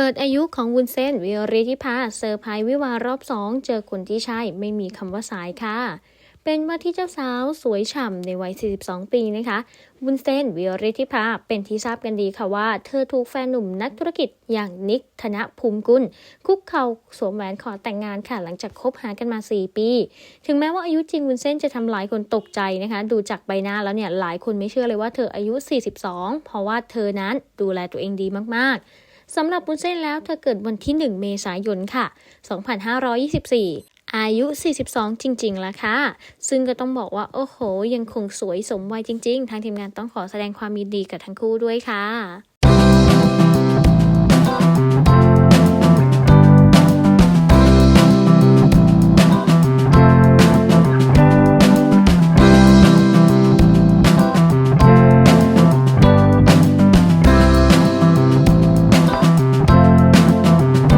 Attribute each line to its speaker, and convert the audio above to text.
Speaker 1: เปิดอายุของวุ้นเส้นวิริธิภาเซอร์ไพรส์วิวารอบสองเจอคนที่ใช่ไม่มีคำว่าสายค่ะ เป็นว่าที่เจ้าสาวสวยฉ่ำในวัย 42 ปีนะคะวุ้นเส้นวิริธิภาเป็นที่ทราบกันดีค่ะว่า เธอถูกแฟนหนุ่มนักธุรกิจอย่างนิกธนภูมิกุล คุกเข่าสวมแหวนขอแต่งงานค่ะ หลังจากคบหากันมา 4 ปี ถึงแม้ว่าอายุจริงวุ้นเส้นจะทำหลายคนตกใจนะคะ ดูจากใบหน้าแล้วเนี่ยหลายคนไม่เชื่อเลยว่าเธออายุ 42 เพราะว่าเธอนั้นดูแลตัวเองดีมากๆ สำหรับบุญเส้นแล้วเธอเกิดวันที่ 1 เมษายนค่ะ 2524อายุ 42 จริง ๆ แล้วค่ะ ซึ่งก็ต้องบอกว่า โอ้โห ยังคงสวยสมวัยจริง ๆ ทางทีมงานต้องขอแสดงความยินดีกับทั้งคู่ด้วยค่ะ